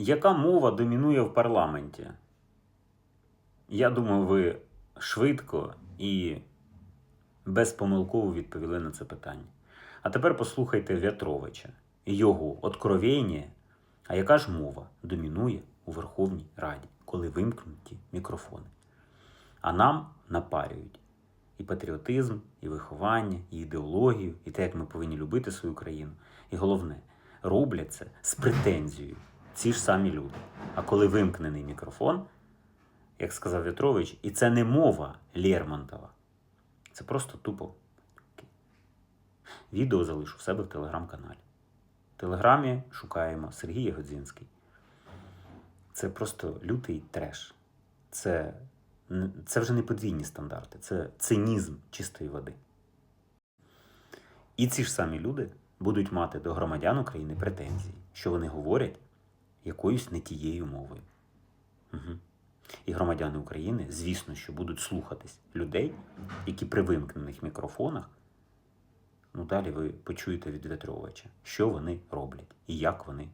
Яка мова домінує в парламенті? Я думаю, ви швидко і безпомилково відповіли на це питання. А тепер послухайте В'ятровича і його откровення, а яка ж мова домінує у Верховній Раді, коли вимкнуті мікрофони. А нам напарюють і патріотизм, і виховання, і ідеологію, і те, як ми повинні любити свою країну. І головне, роблять це з претензією ці ж самі люди. А коли вимкнений мікрофон, як сказав В'ятрович, і це не мова Лермонтова, це просто тупо. Відео залишу в себе в телеграм-каналі. В телеграмі шукаємо Сергій Ягодзінський. Це просто лютий треш. Це, це вже не подвійні стандарти, це цинізм чистої води. І ці ж самі люди будуть мати до громадян України претензії, що вони говорять якоюсь не тією мовою. Угу. І громадяни України, звісно, що будуть слухатись людей, які при вимкнених мікрофонах, ну далі ви почуєте від В'ятровича, що вони роблять і як вони.